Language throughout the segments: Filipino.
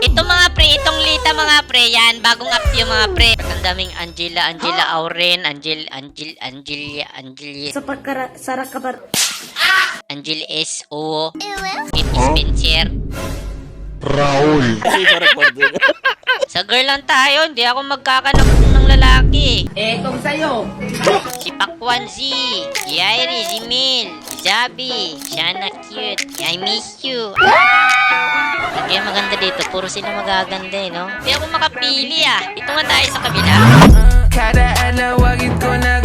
Ito mga pre, itong Lita mga pre, yan, bagong up yung mga pre. Ang daming Angela, Angela Auren, Angel, Angel, Angelia, Angelia, Sa pagkara... Sarak ka ba? Angel S. O. Pete Spencer. Raul. Sa girl lang tayo, hindi ako magkakanap ng lalaki. Eh, kung sa'yo. Si Pakwan Z, si Irie, si Mil, si Zabi, Shana Cute, I miss you. Kaya maganda dito, puro sila magaganda eh, no? Hindi ako makapili ah. Ito nga tayo sa kabila. Kada adlaw wagid ko nagadahon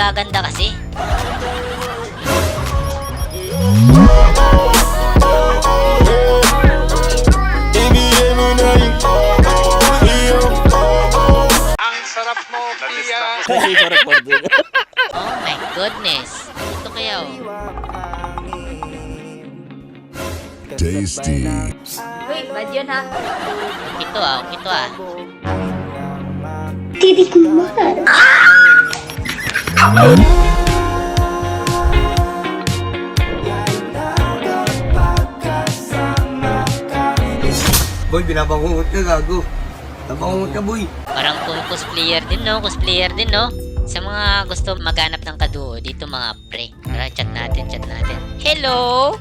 chicks, puro magaganda kasi. Oh my goodness. Ito kaya oh. Tasty. Wait, bad yun ha? Ito ah, ito ah. Boy, binabangungot ka, gago. Nabangungot ka, boy. Parang kung cosplayer din no, cosplayer din no. Sa mga gusto maghanap ng kaduo dito mga pre. Tara, chat natin, chat natin. Hello!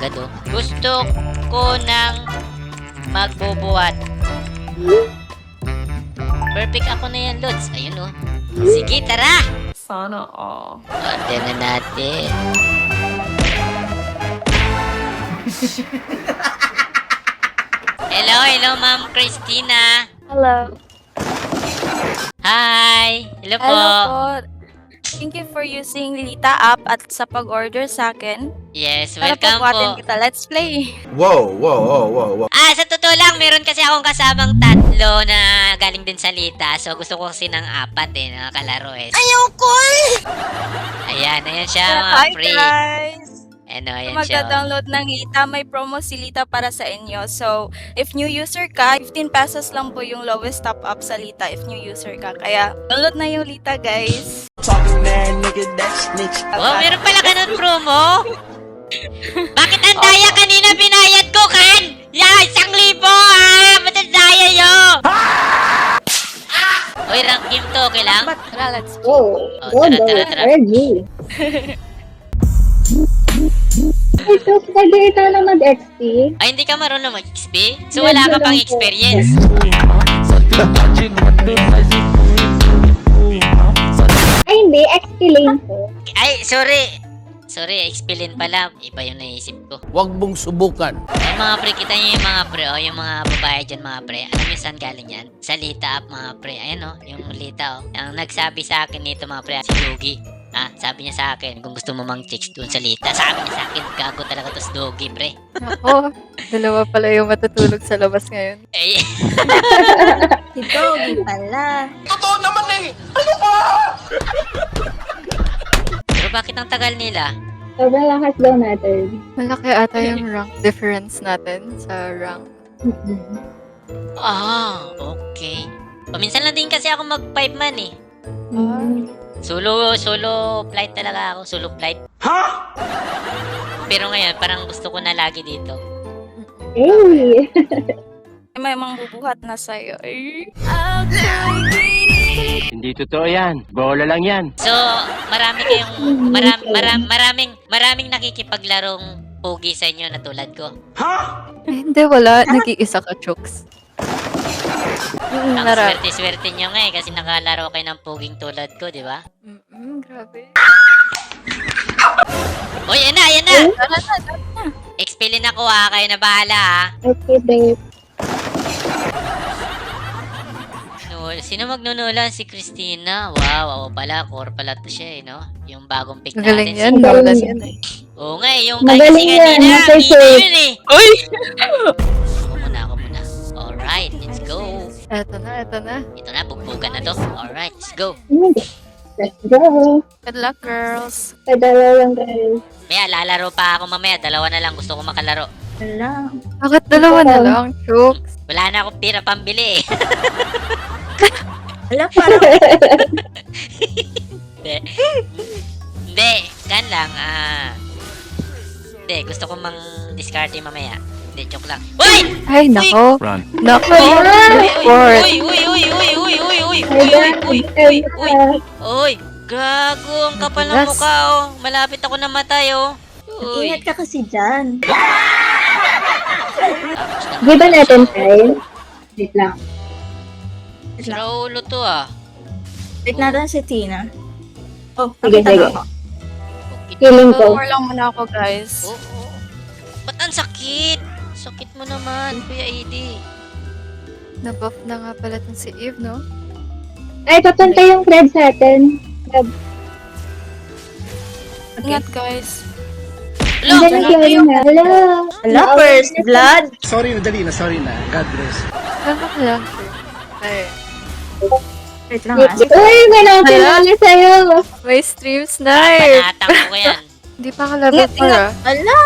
Agad oh. Gusto ko ng magbubuhat. Perfect ako na yan, Lods. Ayun oh. Sige, tara! Sana all. Order na natin. hello, hello, Ma'am Christina. Hello. Hi! Hello po. Hello po. Thank you for using Lita app at sa pag-order sa akin. Yes, Para welcome po. kita. Let's play. Wow, wow, wow, wow, wow. Ah, sa totoo lang, meron kasi akong kasamang tatlo na galing din sa Lita. So, gusto ko kasi ng apat eh, na kalaro eh. Ayaw ko Ayan, ayan siya mga Hi free. guys! Ano, ayan magda-download ng Lita, may promo si Lita para sa inyo. So, if new user ka, 15 pesos lang po yung lowest top up sa Lita if new user ka. Kaya, download na yung Lita guys. Talking that nigga that snitch Oh, meron pala ganun promo? Bakit ang daya kanina binayad ko, Kan? Ya, isang libo, ah! Ba't ang daya yo? Uy, rank game to, okay lang? Tara, let's Oh, Oh, tara, tara, tara. Ito, pwede ikaw na mag-XP. Ay, hindi ka marunong mag-XP? So, wala ka pang experience? Ay, hindi. XP lane po. Ay, sorry. Sorry, explain pala. Iba yung naisip ko. Huwag mong subukan. Ay, mga pre, kita niyo yung mga pre, oh, yung mga babae dyan, mga pre. Alam niyo saan galing yan? Sa Lita app, mga pre. Ayan, oh, yung Lita, oh. Ang nagsabi sa akin nito, mga pre, si Yogi. Ah, sabi niya sa akin, kung gusto mo mang chicks dun sa Lita. Sabi niya sa akin, gago talaga to si Dogi, pre. Ako, dalawa pala yung matutulog sa labas ngayon. Eh, Si Doggy pala. pero bakit ang tagal nila? Sobrang lakas daw natin. Malaki ata yung rank difference natin sa rank. Ah, okay. Paminsan lang din kasi ako mag-pipe man, eh. Mm. Solo, solo flight talaga ako. Solo flight. Ha? Pero ngayon, parang gusto ko na lagi dito. Hey! May mga bubuhat na sa'yo. Eh. Hindi totoo yan. Bola lang yan. So, marami kayong, maram, maram, maraming, maraming nakikipaglarong pogi sa inyo na tulad ko. Eh, hindi, wala. Nag-iisa ka, Chooks. Mm, Ang swerte-swerte nyo nga eh, kasi nakalaro kayo ng poging tulad ko, di ba? Mm, grabe. Uy, ayan na, ayan na! Tara na, tara na. Expelin ako ha, kayo na bahala ha. Okay, babe. No, sino magnunulan? Si Christina. Wow, ako pala, core pala to siya eh, no? Yung bagong pick Magaling natin. yan. Magaling Lola yan. yan eh. Oo nga eh, yung kay kasi Magaling yan, kanina, nasa safe. yun eh. Uy! Eto na, eto na. Ito na, bugbugan na to. Alright, let's go. Let's go. Good luck, girls. Padala lang guys. Maya, lalaro pa ako mamaya. Dalawa na lang. Gusto ko makalaro. Wala. Bakit dalawa na lang? Jokes. Wala na akong pira pambili eh. Wala, parang Hindi. Hindi. Kan lang. Ah. Hindi. Gusto ko mang discard mamaya. Hindi, joke lang. Uy! Ay, nako. Run. Nako. Uy, Report. uy, uy, uy, uy, uy, uy, uy, uy, uy, uy, uy, uy, uy. Gago, ang kapal ng mukha, oh. Malapit ako namatay, oh. Uy. ingat ka kasi dyan. Di ba natin time? Wait lang. Sira ulo to, ah. Wait natin si Tina. Oh, Sige, sige. Feeling ko. More lang muna ako, guys. Oo. Oh, Ba't ang sakit? Sakit mo naman, Kuya Edi. Nabuff na nga pala tong si Eve, no? Ay, papunta yung thread sa atin. Ingat, guys. Hello! Andiyan na si Arina. Hello. Wala, first blood. Sorry na, dali na, sorry na. God bless. Ano ka lang? Ay, Wait lang ah. Uy, may nakakilala sa'yo. may stream snipe! Panatang ko yan. Hindi pa ako level Ingat, 4 ah. Wala.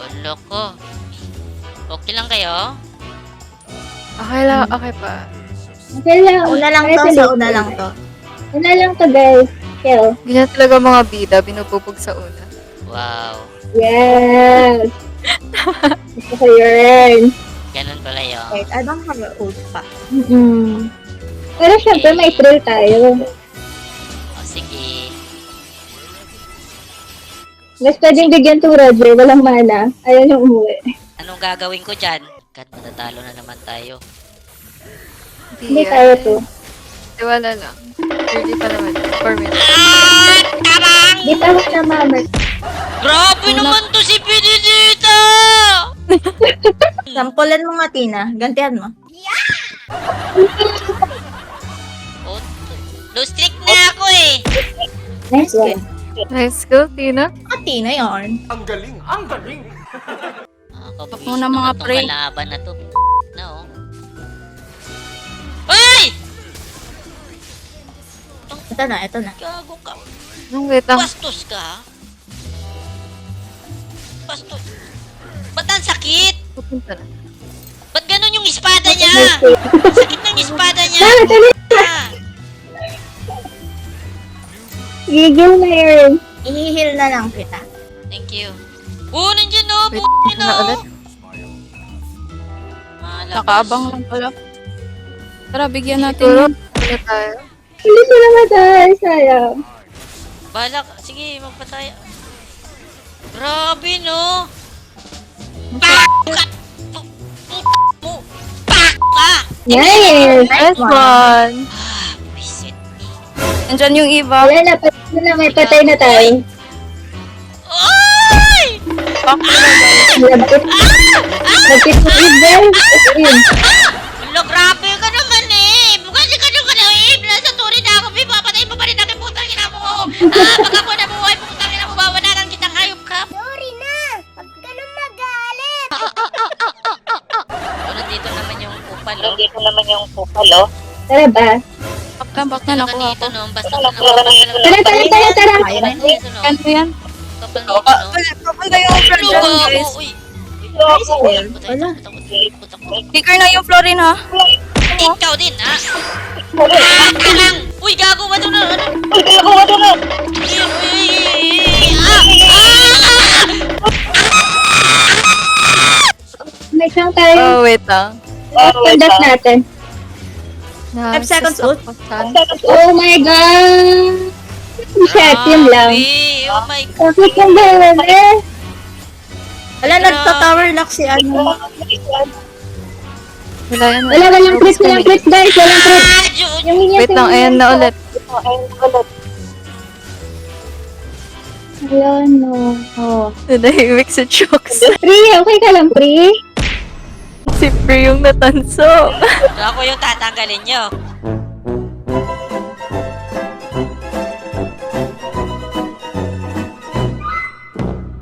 Wala ko. Okay lang kayo? Okay lang, okay pa. Okay lang. Una lang to, sa una lang to. Una lang to, guys. Kill. Ganyan talaga mga bida, binububog sa una. Wow. Yes. Gusto ko yun. Ganun pala yun. Wait, I don't have a ult pa. Mm-mm. Pero syempre, may thrill tayo. O, sige. Mas pwedeng bigyan to Roger, walang mana. Ayaw yung umuwi. Anong gagawin ko dyan? God, matatalo na naman tayo. Hindi yan. tayo to. Tiwala lang. 30 pa naman. 4 minutes. Ah! Tarang! Di na mama. Grabe naman to si Pinidita! Sampulan mo nga, Tina. Gantihan mo. Oh, low streak na ako eh. Nice one. Nice go, Tina. Ah, Tina yarn. Ang galing, ang galing. Nakakabwisit Ako na, mga pre. kalaban na to. Na oh. Ay! Ito na, ito na. Gago ka. Nung wait lang. Bastos ka. ha? Bastos. Ba't ang sakit? Pupunta na. Ba't ganun yung espada niya? Sakit ng espada niya. Bakit? Ano? Ah, Gigil na yun. Ihihil na lang kita. Thank you. Oh, nandiyan oh. Wait, na ulit. oh. Nakaabang lang pala. Tara, bigyan Siguro, natin. ano tayo? Hindi sila matay. Sayang. Bahala ka. Sige, magpataya. Grabe, no? Pak! ka! Pu- puta mo! Pak ka! Nice. Nice one! Ah, visit me. Nandyan yung Eva. Wala na, patay na, may patay na tayo. Ay! Lagkit. Lagkit mo Ibel. Ibel. Lo, grabe ka naman eh! Kasi ka ano eh! Nasa turi na ako, may papatay mo pa rin natin putang ina mo! Ah, pag ako nabuhay, putang ina mo, bawalan kitang hayop ka! Sorry na! Pag ganun magalit! so, nandito naman yung kupal, oh. Nandito naman yung kupal, oh. Tara ba? Back na, nakuha ko. Dito, kapal Tara, tara, tara, tara. Dito? Ano yan? Kapal na ako, no? Na yung floor dyan, Wala. Bigger na yung florin, ha? Ikaw din, ha? Ah, ka lang! Uy, gago, wato na, ano? Uy, gago, wato na! May isang tayo. Oh, wait ah. lang. Oh, wait lang. Ah. natin. 5 seconds ult. Oh my god! Shit, yun lang. Grabe! Oh my Bakit yung bebe? Wala, nagta-tower lock si ano. Wala yan. Wala, walang crit, walang crit, guys. Walang crit. God! Yun! Yung Wait lang, ayan na ulit. Wala, no. Oh. Nanahimik sa chokes. Pri, okay ka lang, Pri? si Pri yung natanso. Ako yung tatanggalin nyo.